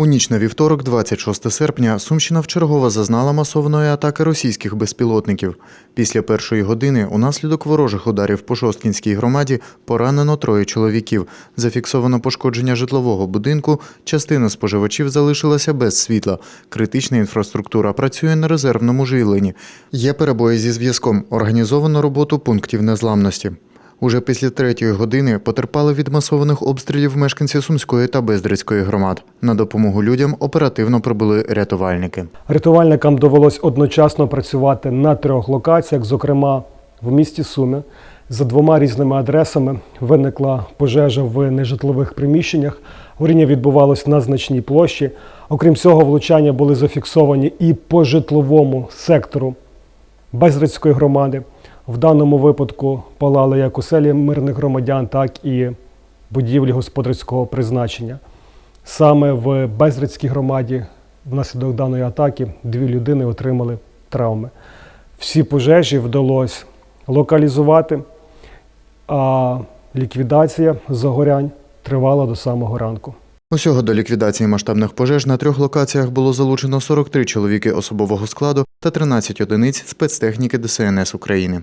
У ніч на вівторок, 26 серпня, Сумщина вчергово зазнала масованої атаки російських безпілотників. Після першої години унаслідок ворожих ударів по Шосткінській громаді поранено троє чоловіків. Зафіксовано пошкодження житлового будинку, частина споживачів залишилася без світла. Критична інфраструктура працює на резервному живленні. Є перебої зі зв'язком, організовано роботу пунктів незламності. Уже після третьої години потерпали від масованих обстрілів мешканці Сумської та Бездрицької громад. На допомогу людям оперативно прибули рятувальники. Рятувальникам довелось одночасно працювати на трьох локаціях, зокрема в місті Суми. За двома різними адресами виникла пожежа в нежитлових приміщеннях. Горіння відбувалось на значній площі. Окрім цього, влучання були зафіксовані і по житловому сектору Безрицької громади. В даному випадку палали як оселі мирних громадян, так і будівлі господарського призначення. Саме в Безрицькій громаді внаслідок даної атаки дві людини отримали травми. Всі пожежі вдалося локалізувати, а ліквідація загорянь тривала до самого ранку. Усього до ліквідації масштабних пожеж на трьох локаціях було залучено 43 чоловіки особового складу та 13 одиниць спецтехніки ДСНС України.